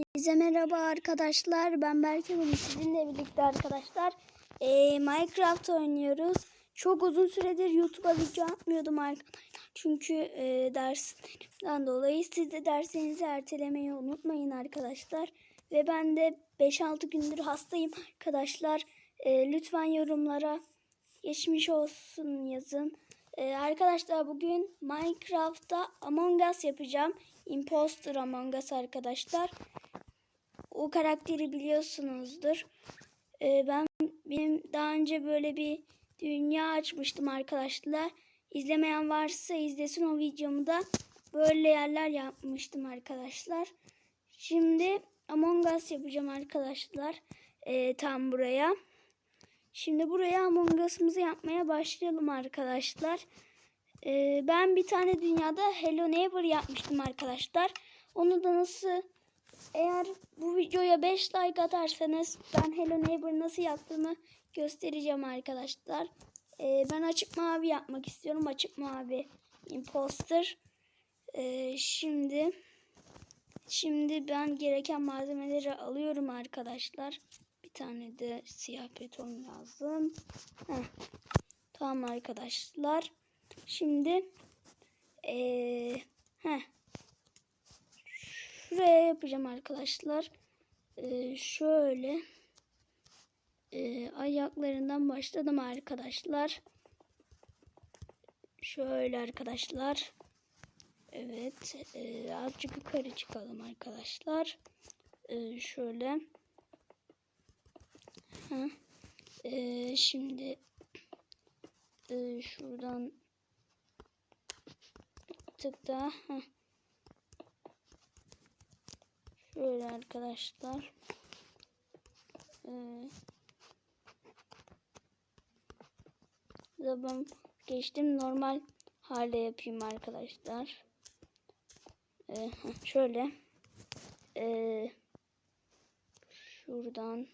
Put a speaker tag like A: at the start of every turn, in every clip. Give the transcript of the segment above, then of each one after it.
A: Hepinize merhaba arkadaşlar. Ben Berke bugün sizinle birlikte arkadaşlar eee, Minecraft oynuyoruz. Çok uzun süredir YouTube'a video atmıyordum arkadaşlar. Çünkü eee derslerimden dolayı siz de derslerinizi ertelemeyi unutmayın arkadaşlar. Ve ben de 5-6 gündür hastayım arkadaşlar. Eee, lütfen yorumlara geçmiş olsun yazın. Ee, arkadaşlar bugün Minecraft'ta Among Us yapacağım. Imposter Among Us arkadaşlar. O karakteri biliyorsunuzdur. Ee, ben benim daha önce böyle bir dünya açmıştım arkadaşlar. İzlemeyen varsa izlesin o videomu da böyle yerler yapmıştım arkadaşlar. Şimdi Among Us yapacağım arkadaşlar. Ee, tam buraya. Şimdi buraya Among Us'ımızı yapmaya başlayalım arkadaşlar. Ee, ben bir tane dünyada Hello Neighbor yapmıştım arkadaşlar. Onu da nasıl eğer bu videoya 5 like atarsanız ben Hello Neighbor nasıl yaptığımı göstereceğim arkadaşlar. Ee, ben açık mavi yapmak istiyorum. Açık mavi imposter. Ee, şimdi şimdi ben gereken malzemeleri alıyorum arkadaşlar. Bir tane de siyah beton lazım. Heh. Tamam arkadaşlar. Şimdi ee, heh. Şuraya yapacağım arkadaşlar. Ee, şöyle ee, ayaklarından başladım arkadaşlar. Şöyle arkadaşlar. Evet. ee, azıcık yukarı çıkalım arkadaşlar. Ee, şöyle. Ha. Ee, şimdi e, şuradan tık daha heh. Şöyle arkadaşlar. Ee, geçtim. Normal hale yapayım arkadaşlar. Ee, heh, şöyle. Ee, şuradan.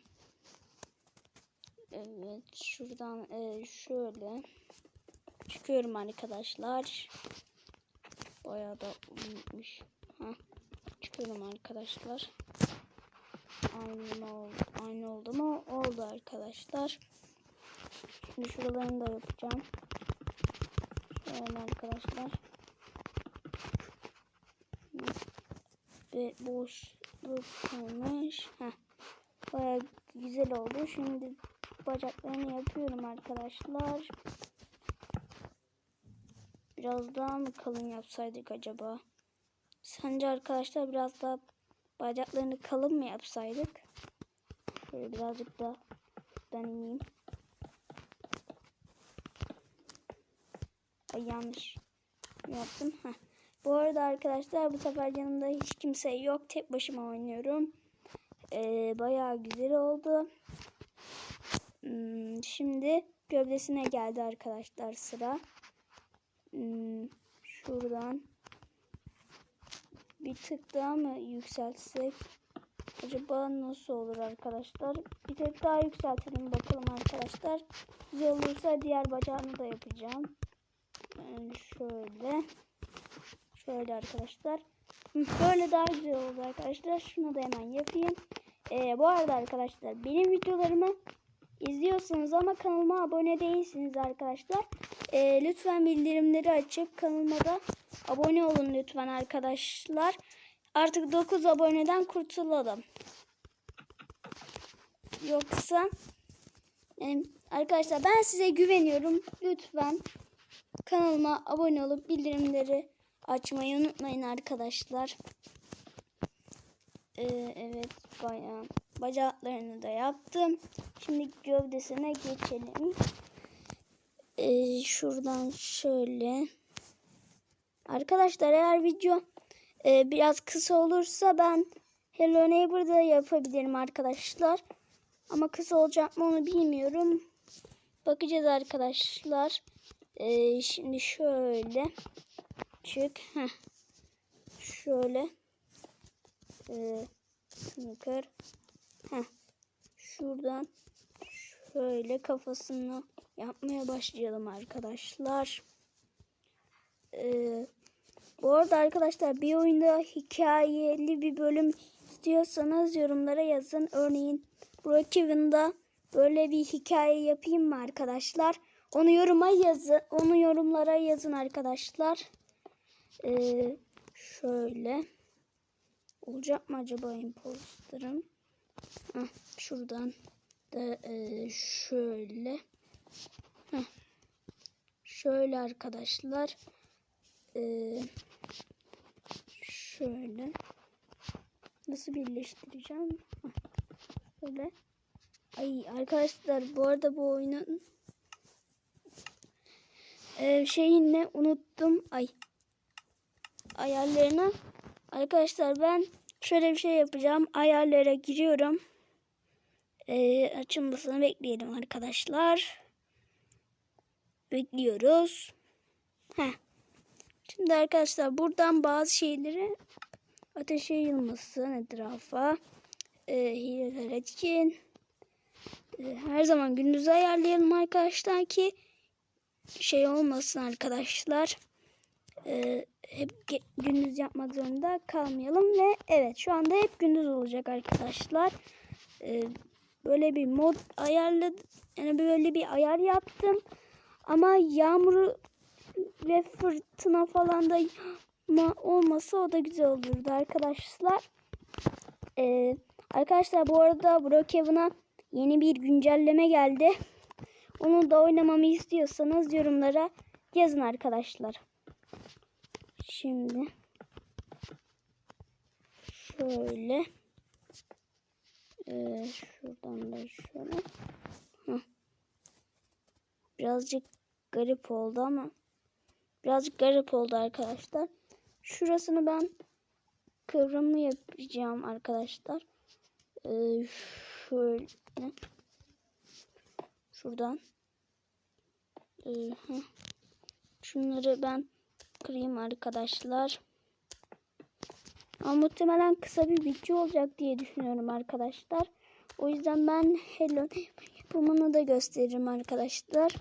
A: Evet şuradan e, şöyle. Çıkıyorum arkadaşlar. Bayağı da unutmuş. Ha, çıkıyorum arkadaşlar. Aynı oldu, aynı oldu mu? Oldu arkadaşlar. Şimdi şuralarını da yapacağım. Şöyle arkadaşlar. Ve boşluk kalmış. Heh. Bayağı güzel oldu. Şimdi bacaklarını yapıyorum arkadaşlar. Biraz daha mı kalın yapsaydık acaba? Sence arkadaşlar biraz daha bacaklarını kalın mı yapsaydık? Şöyle birazcık da ben ineyim. Ay yanlış yaptım. Heh. Bu arada arkadaşlar bu sefer yanımda hiç kimse yok. Tek başıma oynuyorum. Ee, bayağı güzel oldu. Hmm, şimdi gövdesine geldi arkadaşlar sıra. Hmm, şuradan bir tık daha mı yükseltsek? Acaba nasıl olur arkadaşlar? Bir tık daha yükseltelim bakalım arkadaşlar. Güzel olursa diğer bacağını da yapacağım. Yani şöyle. Şöyle arkadaşlar. Böyle daha güzel oldu arkadaşlar. Şunu da hemen yapayım. Ee, bu arada arkadaşlar benim videolarımı izliyorsunuz ama kanalıma abone değilsiniz arkadaşlar. Ee, lütfen bildirimleri açıp kanalıma da abone olun lütfen arkadaşlar. Artık 9 aboneden kurtulalım. Yoksa yani arkadaşlar ben size güveniyorum. Lütfen kanalıma abone olup bildirimleri açmayı unutmayın arkadaşlar. Ee, evet bayağı bacaklarını da yaptım. Şimdi gövdesine geçelim. Ee, şuradan şöyle. Arkadaşlar eğer video e, biraz kısa olursa ben Hello Neighbor'da yapabilirim arkadaşlar. Ama kısa olacak mı onu bilmiyorum. Bakacağız arkadaşlar. Ee, şimdi şöyle çık. Heh. Şöyle. Ee, şunu. Şuradan şöyle kafasını yapmaya başlayalım arkadaşlar. Ee, bu arada arkadaşlar bir oyunda hikayeli bir bölüm istiyorsanız yorumlara yazın. Örneğin Brookhaven'da böyle bir hikaye yapayım mı arkadaşlar? Onu yoruma yazın. Onu yorumlara yazın arkadaşlar. Ee, şöyle. Olacak mı acaba imposterım? Heh, şuradan da e, şöyle. Heh. Şöyle arkadaşlar. Ee, şöyle. Nasıl birleştireceğim? Böyle. Ay arkadaşlar bu arada bu oyunun ee, şeyini unuttum. Ay ayarlarını. Arkadaşlar ben şöyle bir şey yapacağım. Ayarlara giriyorum. Ee, açılmasını bekleyelim arkadaşlar. Bekliyoruz. Heh. Şimdi arkadaşlar buradan bazı şeyleri ateşe yayılmasın etrafa. E, hileler etkin. E, her zaman gündüz ayarlayalım arkadaşlar ki şey olmasın arkadaşlar. E, hep gündüz yapmak zorunda kalmayalım ve evet şu anda hep gündüz olacak arkadaşlar. E, böyle bir mod ayarladım. Yani böyle bir ayar yaptım. Ama yağmuru ve fırtına falan da ma- olmasa o da güzel olurdu arkadaşlar. Ee, arkadaşlar bu arada Brookhaven'a yeni bir güncelleme geldi. Onu da oynamamı istiyorsanız yorumlara yazın arkadaşlar. Şimdi şöyle ee, şuradan da şöyle birazcık garip oldu ama birazcık garip oldu arkadaşlar. Şurasını ben kıvrımlı yapacağım arkadaşlar. Ee, şöyle şuradan Ee, şunları ben kırayım arkadaşlar. Ama muhtemelen kısa bir video olacak diye düşünüyorum arkadaşlar. O yüzden ben Hello yapımını da gösteririm arkadaşlar.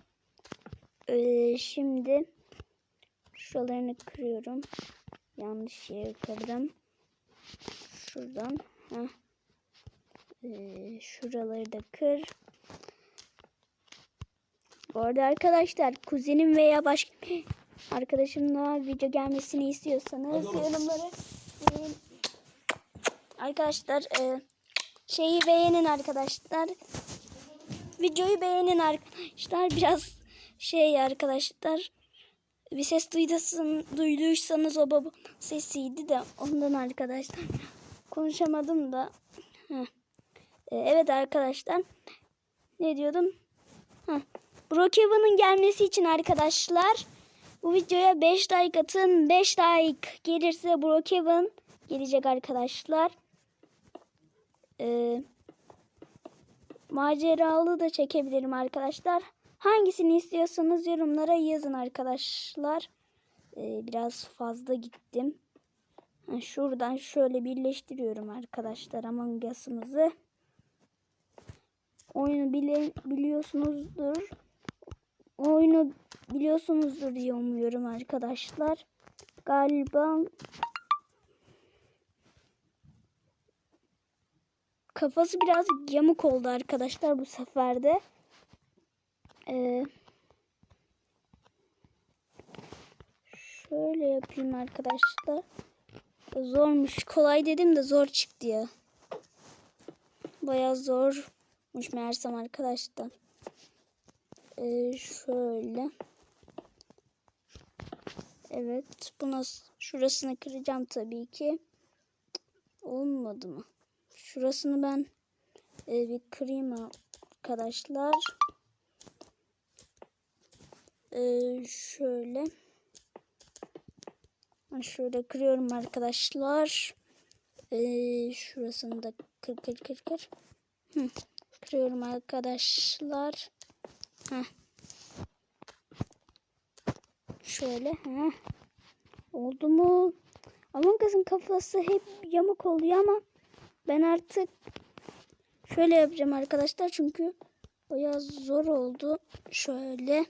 A: Ee, şimdi şuralarını kırıyorum. Yanlış yere kırdım. Şuradan. Heh. Ee, şuraları da kır. Bu arada arkadaşlar kuzenim veya başka arkadaşımla video gelmesini istiyorsanız yorumları beğen- Arkadaşlar e, şeyi beğenin arkadaşlar. Videoyu beğenin arkadaşlar. Biraz şey arkadaşlar. Bir ses duyduysan, duyduysanız o baba sesiydi de ondan arkadaşlar. Konuşamadım da. Heh. E, evet arkadaşlar. Ne diyordum? Heh. Brookhaven'ın gelmesi için arkadaşlar bu videoya 5 like atın. 5 like gelirse Brookhaven gelecek arkadaşlar. Ee, maceralı da çekebilirim arkadaşlar. Hangisini istiyorsanız yorumlara yazın arkadaşlar. Ee, biraz fazla gittim. Şuradan şöyle birleştiriyorum arkadaşlar Among Us'ımızı. Oyunu bile, biliyorsunuzdur. Oyunu biliyorsunuzdur diye umuyorum arkadaşlar. Galiba kafası biraz yamuk oldu arkadaşlar bu seferde. Ee, şöyle yapayım arkadaşlar. Zormuş. Kolay dedim de zor çıktı ya. Bayağı zormuş meğersem arkadaşlar. Ee, şöyle. Evet. Buna şurasını kıracağım tabii ki. Olmadı mı? Şurasını ben e, bir kırayım arkadaşlar. Ee, şöyle. Şöyle kırıyorum arkadaşlar. Ee, şurasını da kır kır kır kır. Hı. Kırıyorum arkadaşlar. Heh. Şöyle. Heh. Oldu mu? Among Us'ın kafası hep yamuk oluyor ama ben artık şöyle yapacağım arkadaşlar çünkü bayağı zor oldu. Şöyle.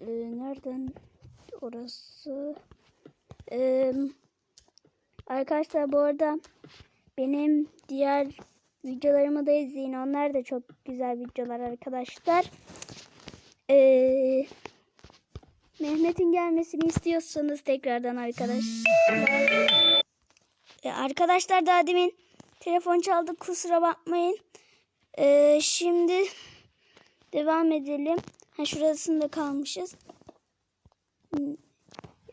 A: Ee, nereden orası? Ee, Arkadaşlar bu arada benim diğer videolarımı da izleyin. Onlar da çok güzel videolar arkadaşlar. Ee, Mehmet'in gelmesini istiyorsanız tekrardan arkadaşlar. Ee, arkadaşlar daha demin telefon çaldı kusura bakmayın. Ee, şimdi devam edelim. Ha şurasında kalmışız. Hmm,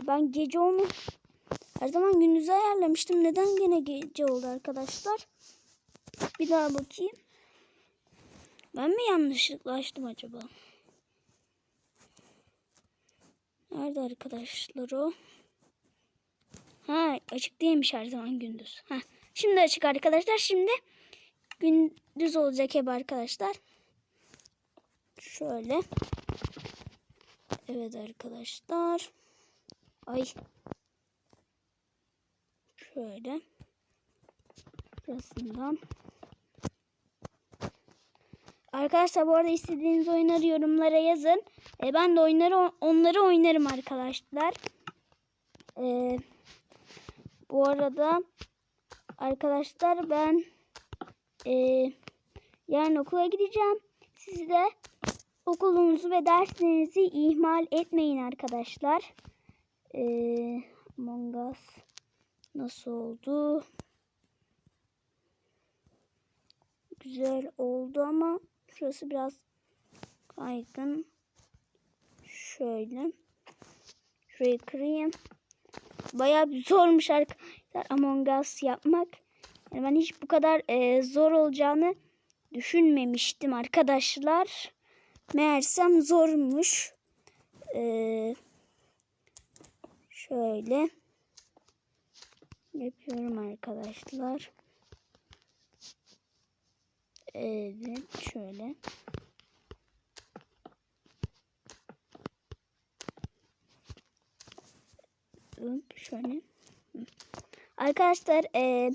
A: Ben gece onu her zaman gündüze ayarlamıştım. Neden gene gece oldu arkadaşlar? Bir daha bakayım. Ben mi yanlışlıkla açtım acaba? Nerede arkadaşlar o? Ha açık değilmiş her zaman gündüz. Ha şimdi açık arkadaşlar. Şimdi gündüz olacak hep arkadaşlar. Şöyle. Evet arkadaşlar. Ay. Şöyle. Burasından. Arkadaşlar bu arada istediğiniz oyunları yorumlara yazın. E, ben de oyunları onları oynarım arkadaşlar. E, bu arada arkadaşlar ben e, yarın okula gideceğim. Siz de okulunuzu ve derslerinizi ihmal etmeyin arkadaşlar. E, Among Us nasıl oldu? Güzel oldu ama şurası biraz kaygın. Şöyle. Şurayı kırayım. Bayağı bir zormuş arkadaşlar Among Us yapmak. Yani ben hiç bu kadar e, zor olacağını düşünmemiştim arkadaşlar. Meğersem zormuş. Ee, şöyle yapıyorum arkadaşlar. Evet şöyle. Şöyle. Arkadaşlar e,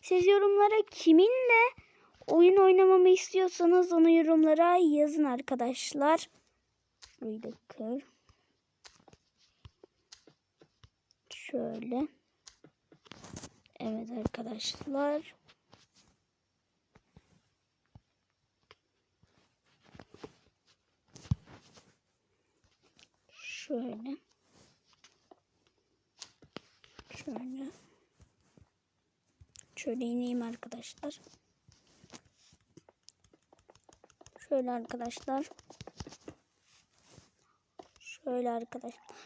A: siz yorumlara kiminle oyun oynamamı istiyorsanız onu yorumlara yazın arkadaşlar. Şurayı da kır. Şöyle. Evet arkadaşlar. Şöyle. Şöyle. Şöyle ineyim arkadaşlar. Şöyle arkadaşlar. Şöyle arkadaşlar.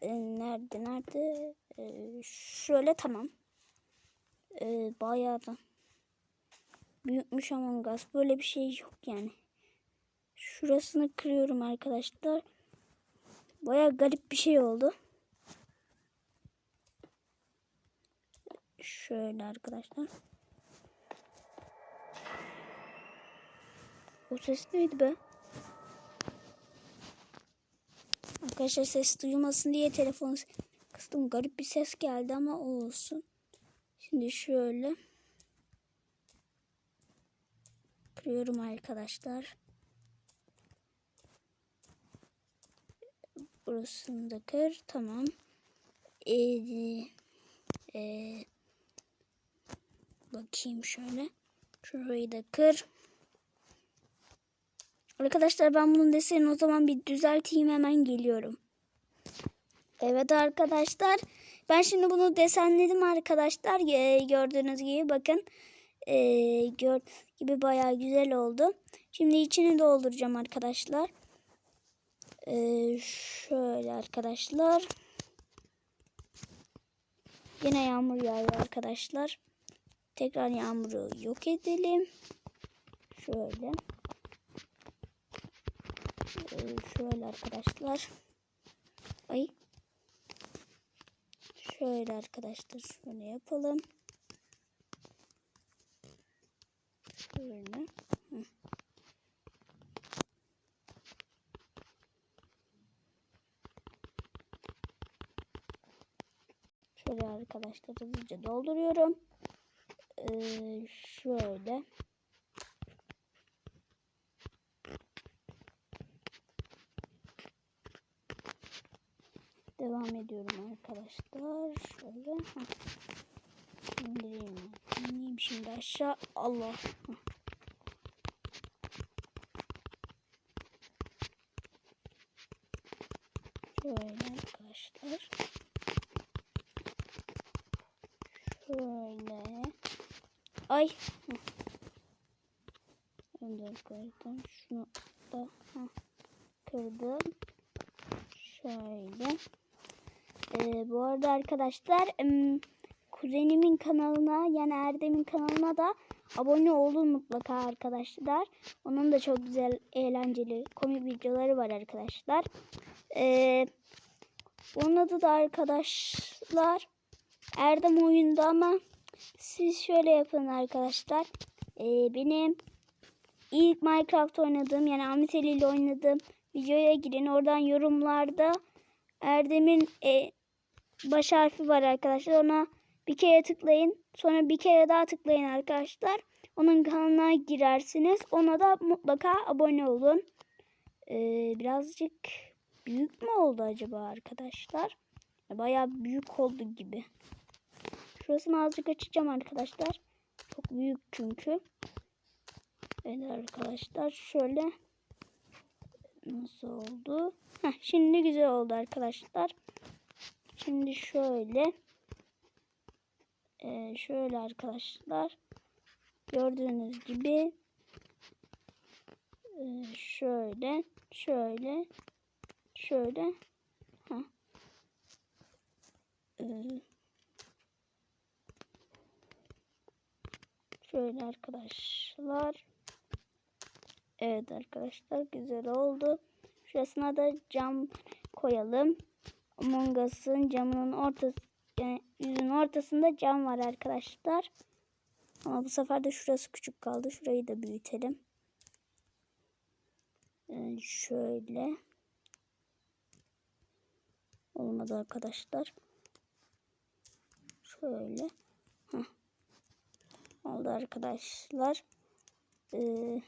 A: Ee, nerede nerede? Ee, şöyle tamam. Ee, bayağı da büyükmüş Among Us. Böyle bir şey yok yani. Şurasını kırıyorum arkadaşlar. Bayağı garip bir şey oldu. Şöyle arkadaşlar. O ses neydi be? Arkadaşlar ses duyulmasın diye telefonu kıstım. Garip bir ses geldi ama olsun. Şimdi şöyle. Kırıyorum arkadaşlar. Burasını da kır. Tamam. Ee, ee, bakayım şöyle. Şurayı da kır. Arkadaşlar ben bunun desenini o zaman bir düzelteyim hemen geliyorum. Evet arkadaşlar. Ben şimdi bunu desenledim arkadaşlar. Ee, gördüğünüz gibi bakın. Ee, gör gibi bayağı güzel oldu. Şimdi içini dolduracağım arkadaşlar. Ee, şöyle arkadaşlar. Yine yağmur yağıyor arkadaşlar. Tekrar yağmuru yok edelim. Şöyle. Ee, şöyle arkadaşlar. Ay. Şöyle arkadaşlar şöyle yapalım. Şöyle. Hı. Şöyle arkadaşlar hızlıca dolduruyorum. Ee, şöyle. Devam ediyorum arkadaşlar. Şöyle. İndireyim. İneyim şimdi aşağı. Allah. Şöyle arkadaşlar. Şöyle. Ay. Önden kırdım. Şunu da kırdım. Şöyle. Ee, bu arada arkadaşlar kuzenimin kanalına yani Erdem'in kanalına da abone olun mutlaka arkadaşlar. Onun da çok güzel eğlenceli komik videoları var arkadaşlar. Ee, onun adı da arkadaşlar Erdem oyunda ama siz şöyle yapın arkadaşlar. Ee, benim ilk Minecraft oynadığım yani Ahmet Ali ile oynadığım videoya girin. Oradan yorumlarda Erdem'in e, baş harfi var arkadaşlar. Ona bir kere tıklayın. Sonra bir kere daha tıklayın arkadaşlar. Onun kanalına girersiniz. Ona da mutlaka abone olun. Ee, birazcık büyük mü oldu acaba arkadaşlar? Bayağı büyük oldu gibi. Şurasını azıcık açacağım arkadaşlar. Çok büyük çünkü. Evet arkadaşlar şöyle nasıl oldu? Heh, şimdi güzel oldu arkadaşlar. Şimdi şöyle ee, şöyle arkadaşlar gördüğünüz gibi ee, şöyle şöyle şöyle ha ee, şöyle arkadaşlar Evet arkadaşlar güzel oldu. Şurasına da cam koyalım. Among Us'ın camının ortası yani yüzün ortasında cam var arkadaşlar. Ama bu sefer de şurası küçük kaldı. Şurayı da büyütelim. Ee, şöyle. Olmadı arkadaşlar. Şöyle. Heh. Oldu arkadaşlar. Ee,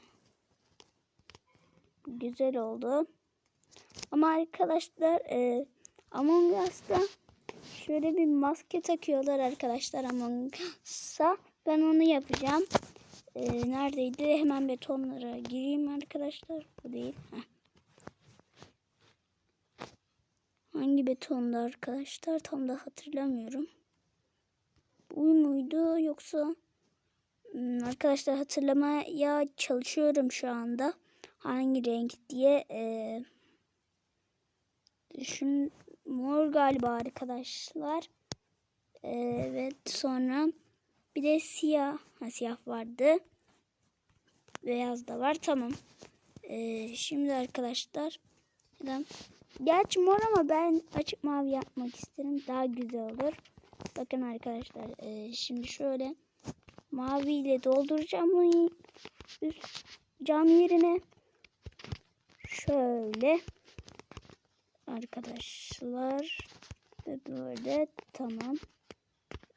A: güzel oldu. Ama arkadaşlar e, Among Us'ta şöyle bir maske takıyorlar arkadaşlar Among Us'a. Ben onu yapacağım. E, neredeydi? Hemen betonlara gireyim arkadaşlar. Bu değil. Heh. Hangi betonda arkadaşlar? Tam da hatırlamıyorum. Bu muydu yoksa arkadaşlar hatırlamaya çalışıyorum şu anda hangi renk diye düşün mor galiba arkadaşlar. Evet sonra bir de siyah ha, siyah vardı. Beyaz da var tamam. E, şimdi arkadaşlar? Gerçi mor ama ben açık mavi yapmak isterim. Daha güzel olur. Bakın arkadaşlar e, şimdi şöyle mavi ile dolduracağım bunu cam yerine. Şöyle arkadaşlar böyle tamam.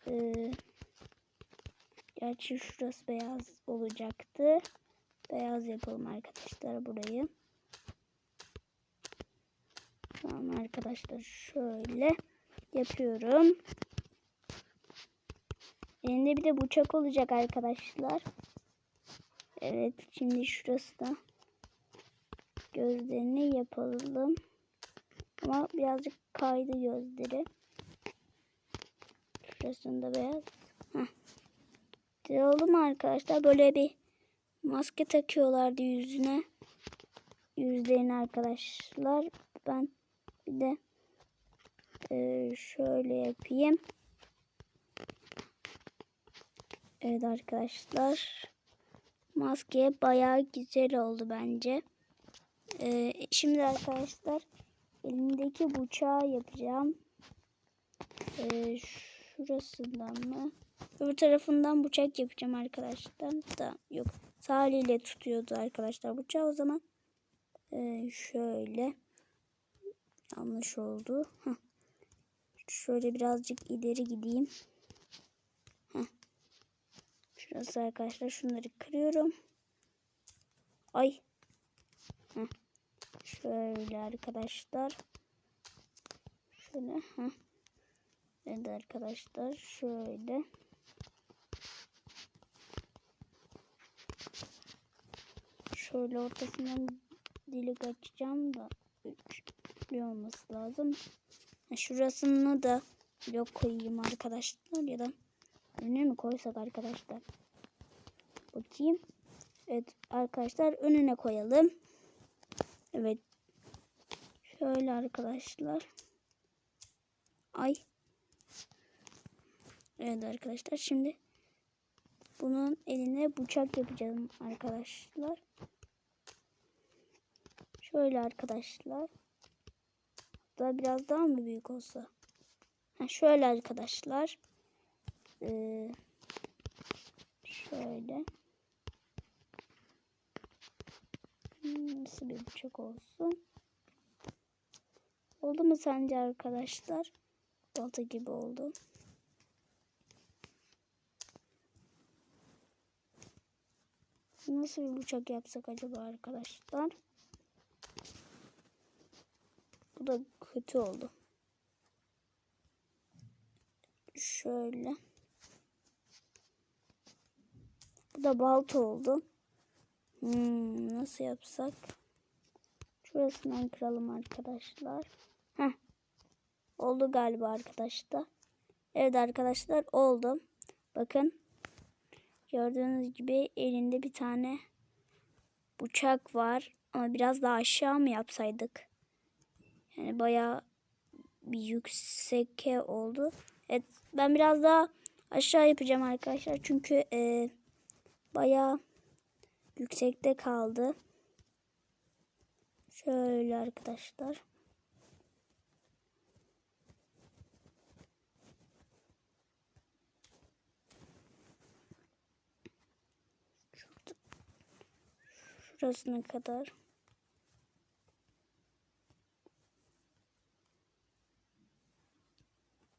A: Ee, gerçi şurası beyaz olacaktı. Beyaz yapalım arkadaşlar burayı. Tamam arkadaşlar şöyle yapıyorum. Elinde bir de bıçak olacak arkadaşlar. Evet şimdi şurası da gözlerini yapalım. Ama birazcık kaydı gözleri. Şurasında beyaz. Heh. Diyelim arkadaşlar böyle bir maske takıyorlardı yüzüne. Yüzlerini arkadaşlar. Ben bir de e, şöyle yapayım. Evet arkadaşlar. Maske bayağı güzel oldu bence. Ee, şimdi arkadaşlar elimdeki bıçağı yapacağım. Ee, şurasından mı? Öbür tarafından bıçak yapacağım arkadaşlar. Da yok. Sağ eliyle tutuyordu arkadaşlar bıçağı o zaman. Ee, şöyle. Yanlış oldu. Heh. Şöyle birazcık ileri gideyim. Şurası arkadaşlar şunları kırıyorum. Ay. Heh. Şöyle arkadaşlar. Şöyle. Evet arkadaşlar şöyle. Şöyle ortasından delik açacağım da üçlü olması lazım. Şurasını da blok koyayım arkadaşlar ya da önüne mi koysak arkadaşlar? Bakayım. Evet arkadaşlar önüne koyalım. Evet. Şöyle arkadaşlar. Ay. Evet arkadaşlar şimdi bunun eline bıçak yapacağım arkadaşlar. Şöyle arkadaşlar. Daha biraz daha mı büyük olsa? Ha, şöyle arkadaşlar. Ee, şöyle. Hmm, Nasıl bir bıçak olsun? Oldu mu sence arkadaşlar? Balta gibi oldu. Nasıl bir bıçak yapsak acaba arkadaşlar? Bu da kötü oldu. Şöyle. Bu da balta oldu. Hmm, nasıl yapsak? Şurasından kıralım arkadaşlar. Heh. Oldu galiba arkadaşlar. Evet arkadaşlar oldu. Bakın. Gördüğünüz gibi elinde bir tane bıçak var. Ama biraz daha aşağı mı yapsaydık? Yani bayağı bir yüksek oldu. Evet ben biraz daha aşağı yapacağım arkadaşlar. Çünkü e, bayağı yüksekte kaldı. Şöyle arkadaşlar. Şurasına kadar.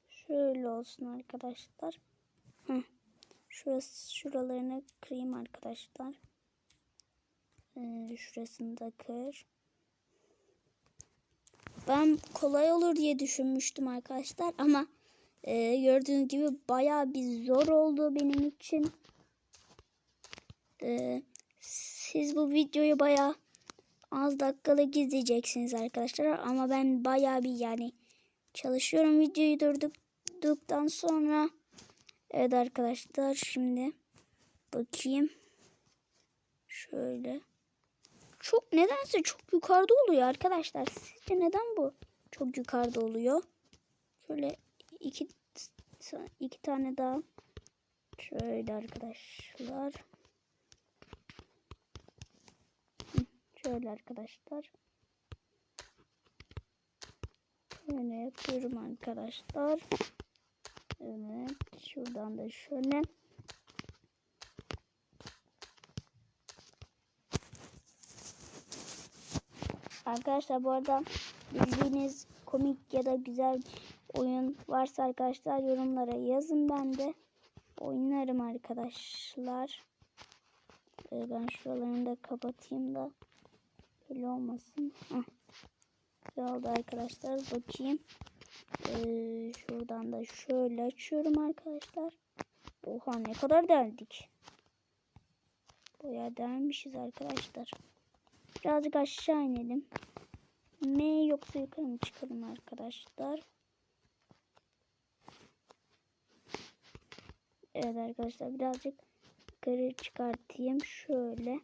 A: Şöyle olsun arkadaşlar. Heh. Şurası, şuralarını kırayım arkadaşlar. Ee, şurasını da kır. Ben kolay olur diye düşünmüştüm arkadaşlar ama e, gördüğünüz gibi bayağı bir zor oldu benim için. E, siz bu videoyu bayağı az dakikalık izleyeceksiniz arkadaşlar ama ben bayağı bir yani çalışıyorum videoyu durduktan sonra. Evet arkadaşlar şimdi bakayım. Şöyle. Çok nedense çok yukarıda oluyor arkadaşlar. Sizce neden bu çok yukarıda oluyor? Şöyle iki iki tane daha. Şöyle arkadaşlar. Şöyle arkadaşlar. Şöyle yapıyorum arkadaşlar. Evet. Şuradan da şöyle. Arkadaşlar bu arada bildiğiniz komik ya da güzel oyun varsa arkadaşlar yorumlara yazın ben de oynarım arkadaşlar. Ee, ben şuralarını da kapatayım da böyle olmasın. Heh. Güzel oldu arkadaşlar. Bakayım. Ee, şuradan da şöyle açıyorum arkadaşlar. Oha ne kadar deldik. Bayağı delmişiz arkadaşlar. Birazcık aşağı inelim. M yoksa yukarı mı çıkalım arkadaşlar? Evet arkadaşlar birazcık yukarı çıkartayım. Şöyle.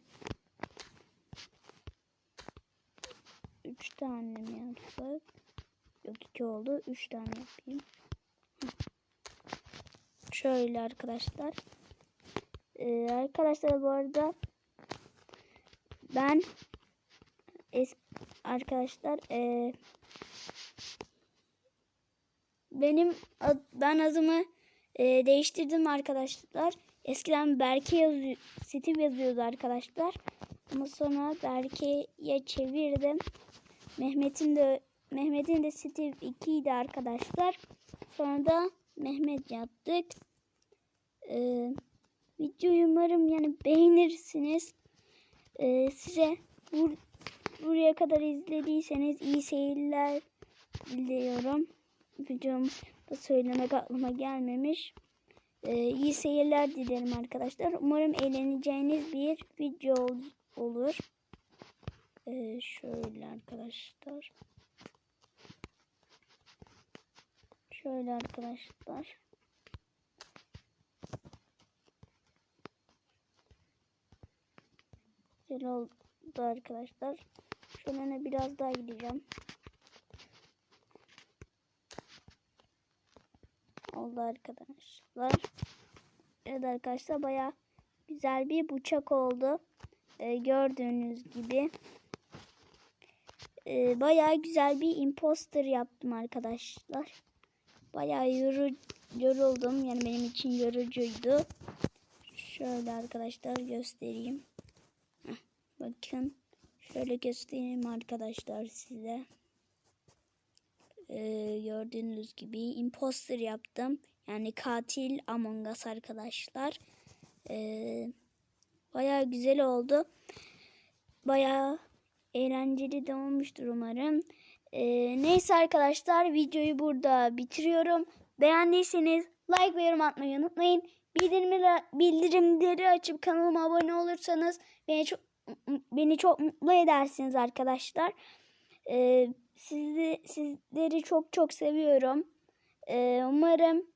A: Üç tane mi yapsak? Yok iki oldu. Üç tane yapayım. Şöyle arkadaşlar. Ee, arkadaşlar bu arada ben es arkadaşlar e, benim ad, ben adımı e, değiştirdim arkadaşlar. Eskiden Berke yazıyor, Steve yazıyordu arkadaşlar. Ama sonra Berke'ye çevirdim. Mehmet'in de Mehmet'in de Steve 2 idi arkadaşlar. Sonra da Mehmet yaptık. Ee, videoyu umarım yani beğenirsiniz. Ee, size bur buraya kadar izlediyseniz iyi seyirler diliyorum. Videomu da söylemek aklıma gelmemiş. Ee, iyi seyirler dilerim arkadaşlar. Umarım eğleneceğiniz bir video ol olur. Ee, şöyle arkadaşlar. Şöyle arkadaşlar. Güzel oldu arkadaşlar. Şöyle biraz daha gideceğim. Oldu arkadaşlar. Evet arkadaşlar baya güzel bir bıçak oldu. Ee, gördüğünüz gibi. Ee, baya güzel bir imposter yaptım arkadaşlar. Baya yoru, yoruldum. Yani benim için yorucuydu. Şöyle arkadaşlar göstereyim. Bakın. Şöyle göstereyim arkadaşlar size. Ee, gördüğünüz gibi imposter yaptım. Yani katil Among Us arkadaşlar. Ee, bayağı güzel oldu. Bayağı eğlenceli de olmuştur umarım. Ee, neyse arkadaşlar videoyu burada bitiriyorum. Beğendiyseniz like ve yorum atmayı unutmayın. Bildirimleri, bildirimleri açıp kanalıma abone olursanız beni çok beni çok mutlu edersiniz arkadaşlar. Ee, sizi sizleri çok çok seviyorum. Ee, umarım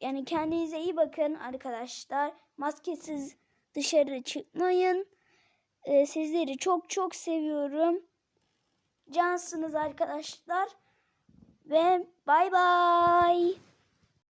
A: yani kendinize iyi bakın arkadaşlar. Maskesiz dışarı çıkmayın. Ee, sizleri çok çok seviyorum. Cansınız arkadaşlar. Ve bay bay.